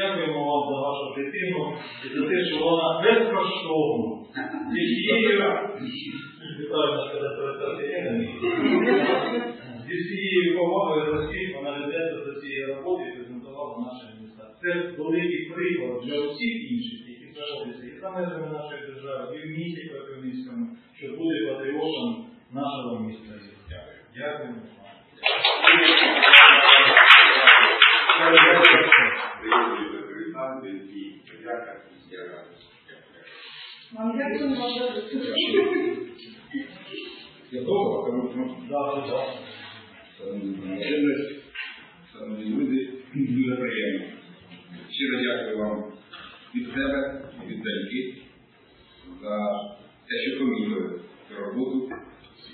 Дякуємо вам за вашу дитину і за те, що вона безкоштовно правильно сказати, перестати зі всією повагою за всіх вона ведеться до цієї роботи і презентувала наше місто. Це великий приклад для всіх інших, які знаходяться і за межами нашої держави, і в місті Кропивницькому, що буде патріотом нашого міста. Дякую. Дякую. Вам дякую за Я довго, тому що Да, да. Шановні шановні люди, дуже приємно. Щиро дякую вам від себе, від доньки за те, що помітили цю роботу,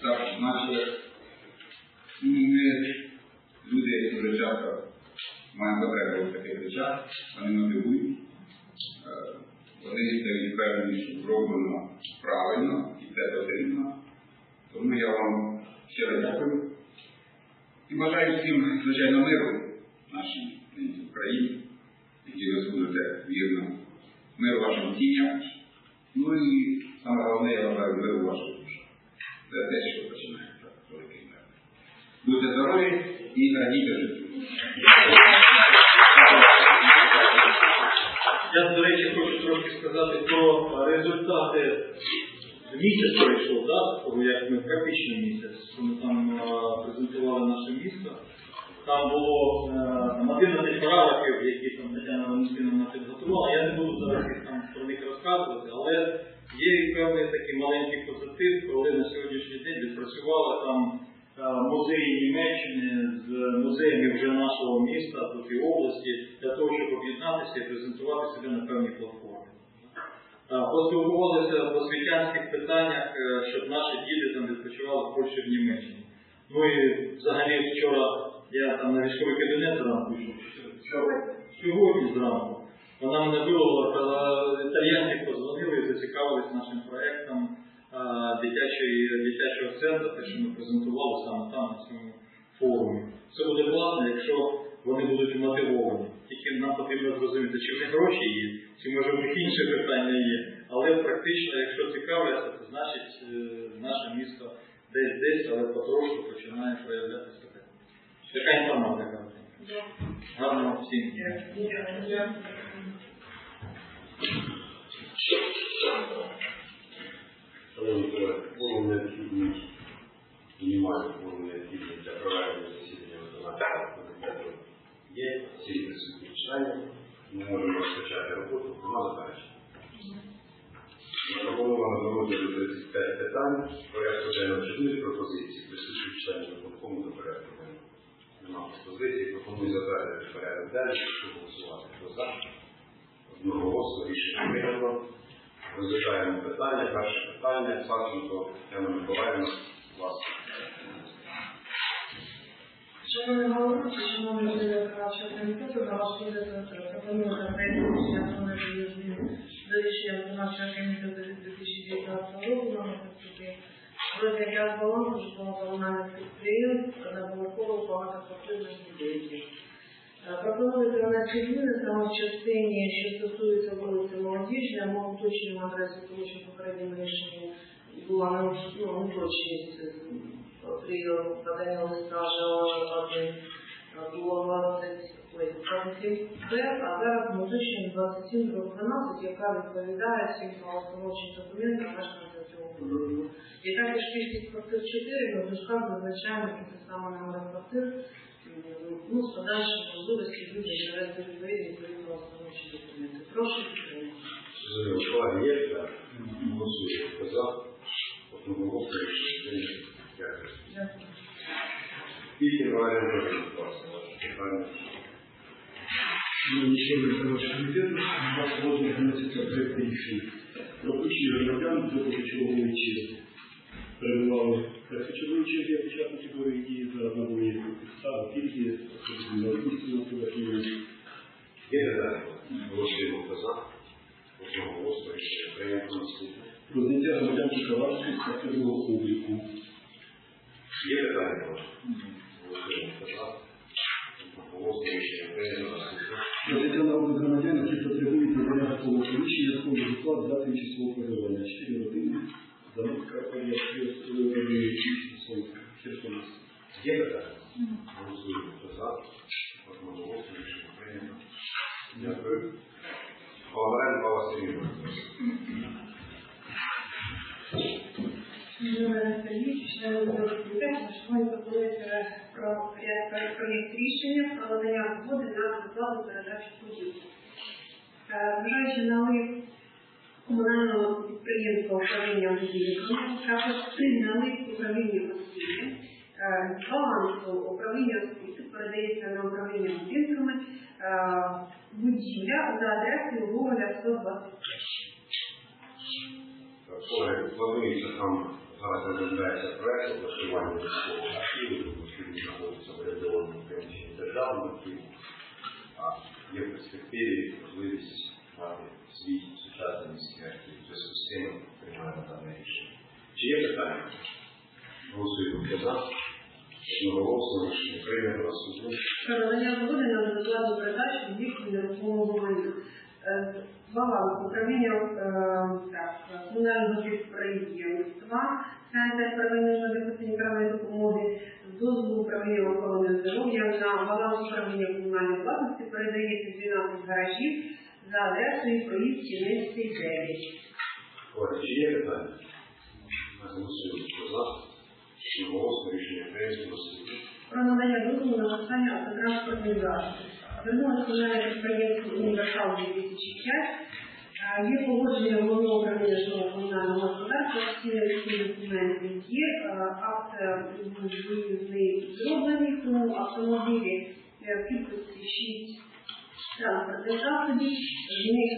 так значили. І ми, люди, які дуже часто маємо потребу в таких речах, вони мотивують. Е, Вони дають впевнені, що зроблено правильно і це потрібно. Тому я вам щиро дякую. І бажаю всім, звичайно, миру нашій Україні, які ви служите вірно, миру вашим сім'ям. Ну і саме головне, я бажаю миру вашої душі. Це те, що починається великий мир. Будьте здорові і радійте життю. Я, до речі, хочу трошки сказати про результати. Місяць пройшов, да, як ми практичний місяць, що ми там е, презентували наше місто. Там було там 11 параграфів, які там Тетяна Валентиновна підготувала. Я не буду зараз там про них розказувати, але є певний такий маленький позитив, коли на сьогоднішній день відпрацювали там музеї Німеччини з музеями вже нашого міста, тут і області, для того, щоб об'єднатися і презентувати себе на певній платформі. Е, Поспілкувалися по освітянських питаннях, е, щоб наші діти там відпочивали в Польщі в Німеччині. Ну і взагалі вчора я там на військовий кабінет зранку. Вчора- Сьогодні зранку. Вона мене та італіянці позвонили і зацікавились нашим проєктом е, дитячої, дитячого центру, те, що ми презентували саме там на цьому форумі. Це буде класно, якщо вони будуть мотивовані. Тільки нам потрібно зрозуміти, чи в них гроші є, чи може в них інше питання є. Але практично, якщо цікавляться, то значить е, наше місто десь десь, але потрошку починає проявляти себе. Така інформація. Гарного всім. дня. Шановні колеги, форум необхідний, мінімальний форум необхідний для проведення засідання виконавчого комітету є, всі присутні члени, ми можемо розпочати роботу, нема заперечень. Запропоновано до розгляду 35 питань, порядку денного 4 пропозиції, присутні членів виконкому до порядку денного. Нема пропозицій, пропоную затвердити порядок денний, щоб голосувати. Хто за? Одноголосно рішення прийнято. Розглядаємо питання. Перше питання. Савченко Тетяна Миколаївна. Вас. Шановний голово, шановні члени виконавчого комітету, на ваш розгляд пропоную за проєктом рішення про внесення змін до рішення виконавчого комітету від 2019 року номер 33 про зняття з балансу житлово-комунальних підприємств одноповерхових багатоквартирних будинків. Е, Пропонується внести зміни саме в частині, що стосується вулиці Молодіжня, ми уточнюємо адресу, тому що в попередньому рішенні була не- е, при поданні листа ЖО-1 було 20, ой, 27 Б, а зараз ми уточнюємо 27 до 12, яка відповідає всім правоустановчим документам мешканців цього. І також кількість квартир 4 ми в дужках визначаємо ті саме номер квартир, ну, з подальшою можливості люди навести відповідні відповідно установчі документи. Прошу підтримати. Зрозуміло, колеги є. Так. Голосуємо. Хто за? Одноголосно рішення прийнято. Дякую. Дякую. Скільки Валерій Анатолійович, будь ласка, ваше питання? Шановні члени виконавчого комітету, у вас розгляд вноситься проєкт рішень про включення громадян черги. Перебували першочергової черги, як учасники бойових дій, зараз набує підстави, пільги, інвалідності на телефоні. Є питання? Голосуємо. Хто за? Одноголосно рішення прийнято. Наступне. Про зняття громадянки товарства з активного обліку. Є питання? Голосуємо. Хто за? Одноголосно рішення прийнято. Наступне. Про життя народних громадян, які потребують надання житлового приміщення з фонду житла для тимчасового проживання. Чотири родини, Замітка, Херсонська. Є питання? Голосуємо. Хто за? Одноголосно рішення прийнято. Дякую. Паламарен Павла Сергійовна. Шановний Сергій, члени виконавчого комітету, шановні пропонується про проєкт рішення про надання згоди на безплатну передачу поділу. Вважаючи на лист комунального підприємства управління будинками, також на управління освіти, е, балансу управління освіти передається на управління будинками е, будівля за адресою Гоголя 125. Колеги, планується там зараз розробляється проект облаштування військового архіву, оскільки знаходиться в регіонному приміщенні державного архіву. А є в перспективі можливість мати свій міський архів. В зв'язку з цим приймаємо дане рішення. Чи є питання? Голосуємо за. Одноголосно рішення прийнято наступне. Про надання згоди на безоплатну передачу об'єктів нерухомого майна. Е, Баланс управління е, так, комунального підприємства, Центр первинної медико правої допомоги, з дозволу управління охорони здоров'я на баланс управління комунальної власності передається 12 гаражів за адресою проїзд Сінецький 9. Колеги, чи є питання? Голосуємо хто за. Одноголосно рішення прийнято наступне. про надання дозволу на виконання автотранспортної засобів. Звернулося комунальне підприємство «Універсал 2005». Е, Є погодження головного управління житлового комунального господарства, всі документи є, акт виїзний зроблений, тому автомобілі в кількості 6 транспортних засобів, з них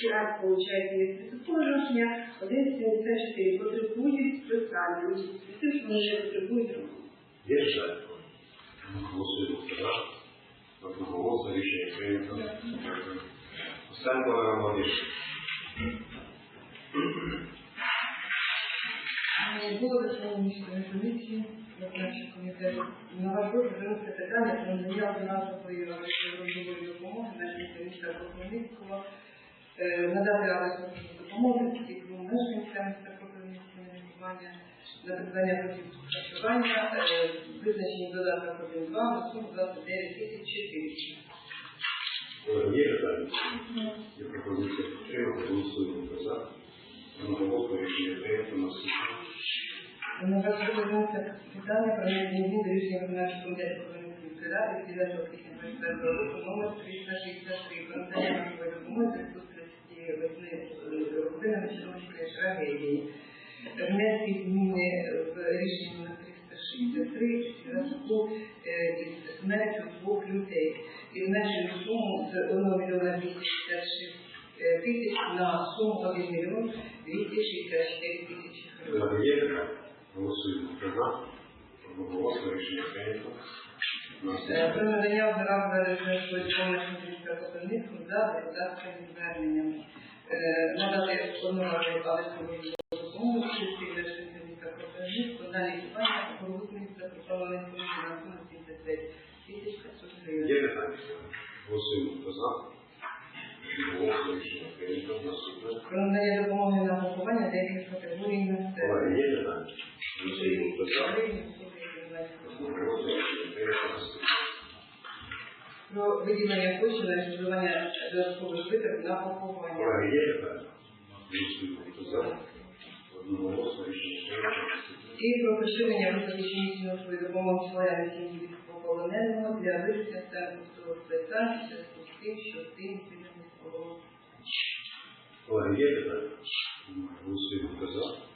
5, виходить, є спецположення, 1,74 потребують. З тим, що вони не потребують ремонту. Є жаль? Голосуємо хто за. Одноголосно рішення прийнято. Останнє Олега виконавчий комітет, на розгляд виноситься питання про надання фінансової грошової допомоги мешканцям міста Кропивницького, е, надати адресу допомоги всіх мешканцям міста Кропивницького на на придбання продуктів харчування, е, визначені додатком 1-2 на суму 29 тисяч 400. Є питання? Є пропозиція підтримати. Голосуємо за. Одноголосно рішення прийнято. На ваш розгляд виноситься питання про надання змін до рішення виконавчого комітету Кропивницької ради від 9 квітня 24 року номер 363 про надання грошової допомоги в зв'язку з 38 родинами Чорнобильської трагедії. Внести зміни в рішення номер 363 в зв'язку е, із смертю двох людей. І зменшили суму з 1 мільйона 266 тисяч на суму 1 мільйон 264 тисячі гривень. Голосуємо за. Одноголосно рішення прийнято. Е, Наступне. Про надання одноразової міста Кропивницького за депутатськими зверненнями. Е, Надати одноразову адресову допомогу всім мешканцям міста Кропивницького на лікування груп міста Кропивницького на суму 75 тисяч 500 гривень. Є питання? Голосуємо хто за. Одноголосно рішення прийнято. Наступне. Про надання допомоги на поховання деяких категорій населення. Є питання? Про виділення коштів на реалізування додаткових витрат на поховання. І про поширення виплати щомісячної допомоги членам сім'ї військовополоненого для вирішення статусових питань зв'язку з тим, що тим полону. Колеги, є питання? Голосуємо за.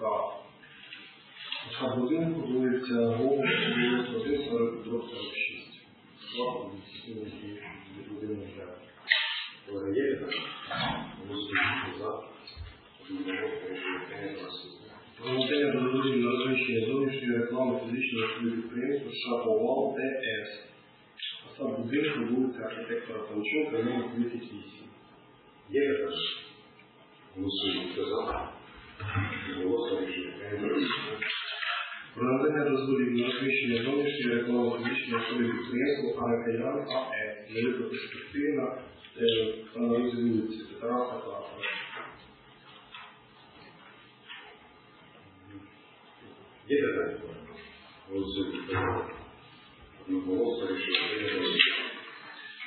Ка. Сам будинку вулиця Гогу, 41, 42, Володимир Володимир розміщення зовнішньої реклами фізичного особи підприємства Шаповал ТС. А сам будинку вулиця архітектора Панчука, номер 38. Є така ж? Голосуємо. Хто за? Голосуємо. Е, про надання дозволів на розміщення зовнішньої реклами фізичної особи підприємства Аракаян АЕ. Велика перспективна е, на розі вулиці Тараса Клапа. Є питання? Голосуємо. Одноголосно. Рішення прийнято.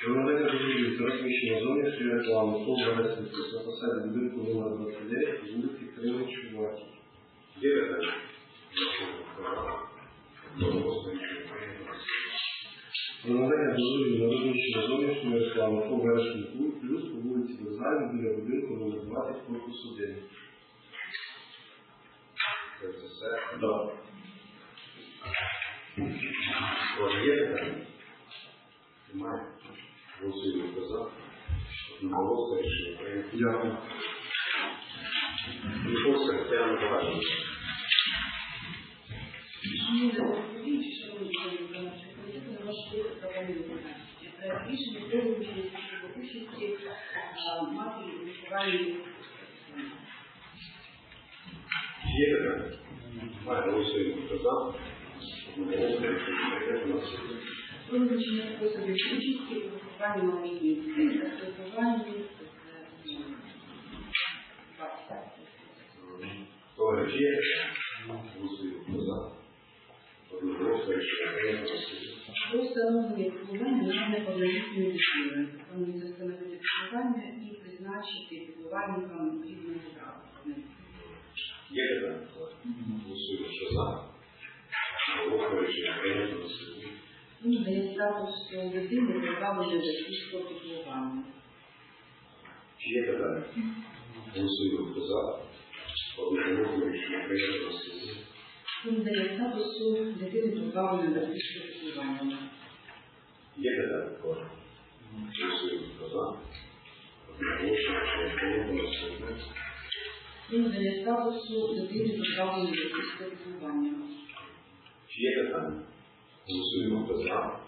Дозволів на розміщення зовнішньої реклами ТОВ Вересенської на фасаді будинку номер 29 вулиці Кирило Чуваків. Є питання? Голосуємо. Хто за? Одноголосно. Рішення прийнято. Про надання дозволів на розміщення зовнішньої реклами ТОВ Вересенський клуб плюс по вулиці Вокзальній біля будинку номер 20 корпус 1. Це все. Да. Може, є питання? Немає. Голосуємо. Хто за? Рішення прийнято. Дякую. Міховська Тетяна Миколаївна. Рішення про визначення щодо участі а, матері у лікуванні Є питання? Немає. Голосуємо. Хто за? Одноголосно. Рішення прийнято. Наступне. про визначення способів участі у лікуванні малолітньої дитини та спілкуванні з ними. Товариш є? Голосуємо. Хто за? Прийнято. Наступне. Про на неповнолітньої дитини. Пропонується встановити піклування і призначити піклувальникам рідного права. Є питання? Голосуємо. Хто за? Одноголосно. Рішення прийнято. Наступне. Ну, дає статус дитини позбавлення батьківського піклування. Чи є питання? Голосуємо. Хто за? Одноголосно. Рішення прийнято. Наступне. Він дає статусу дитини позбавлення батьківського піклування. Є питання? Голосуємо. Хто за? Одноголосно. Рішення прийнято. Наступне. Він дає статусу дитини позбавлення батьківського піклування. Чи є питання? Голосуємо. Хто за?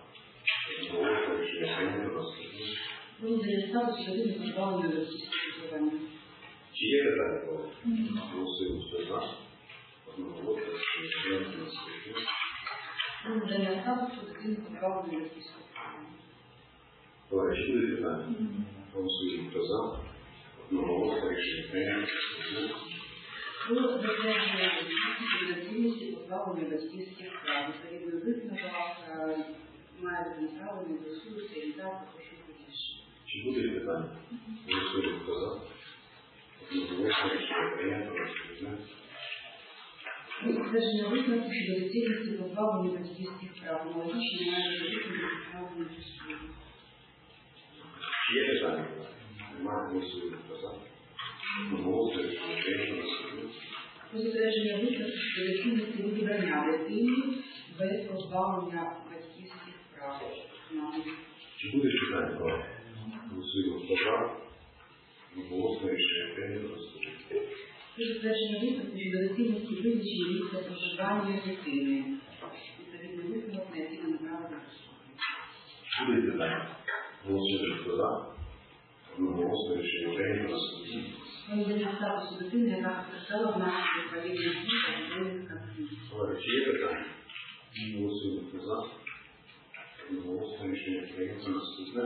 Одноголосно. Рішення прийнято. Наступне. Він дає статусу дитини позбавлення батьківського піклування. Чи є питання? Голосуємо. Хто за? Одноголосно. Рішення прийнято. Наступне. Він дає статусу дитини позбавлення батьківського піклування. Товариші, буде питання? Голосуємо. Хто за? Одноголосно. Рішення прийнято. Наступне. Про затвердження доцільності позбавлення батьківських прав. Відповідно висновок е, має бути направлений до суду реалізації пошуку Чи буде питання? Голосуємо. Хто за? Одноголосно. Рішення прийнято. Наступне. Затвердження доцільності позбавлення батьківських прав. Аналогічно має бути направлений до суду. Чи є питання? Голосуємо. Хто за? Одноголосно. Рішення прийнято. Наступне. Про затвердження висновку щодо доцільності відібрання дитини без позбавлення батьківських прав. Чи буде питання? Голосуємо. Хто за? Одноголосно. Рішення прийнято. Наступне. Про затвердження висновку щодо доцільності визначення місця проживання дитини. Відповідний висновок на який до суду. Буде питання? Голосуємо. Хто за? Одноголосно. Рішення прийнято. Наступне. Надання статусу дитини, яка постраждала внаслідок воєнних дій та збройних конфліктів. Товариші, Чи є питання? Голосуємо. Хто за? Одноголосно. Рішення прийнято. Наступне.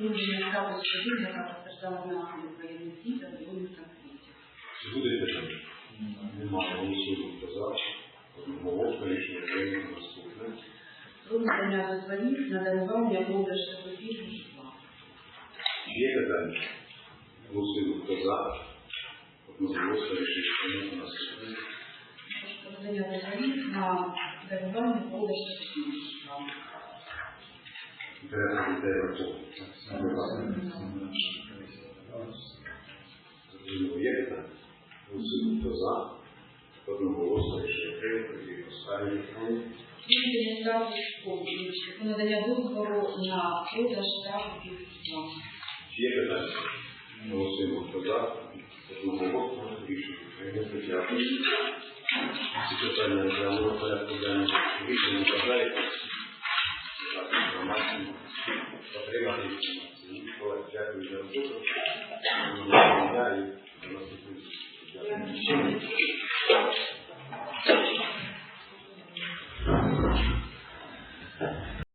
Надання статусу дитини, яка постраждала внаслідок воєнних дій та збройних конфліктів. Чи буде питання? Немає. Голосуємо. Хто за? Одноголосно. Рішення прийнято. Наступне. Про надання дозволів на дарування продаж та купівлю житла. Є питання? Голосуємо. Хто за? Одноголосно. Рішення прийнято. Наступне. Про надання дозволів на дарування продаж та житла. Інтересно дітей враховуємо. Зрозуміло, є питання? Голосуємо. Хто за? Одноголосно. Рішення прийнято. І останнє питання. Надання статусу про надання договору на продаж та купівлю житла. Чи є питання? Голосуємо. Хто за? Одноголосно. Рішення прийнято. Дякую. Всі питання розглянули в порядку денному. Рішення бажаєте? Так, інформацію. Отримати інформацію. Колеги, Дякую за роботу. Дякую. Thank you.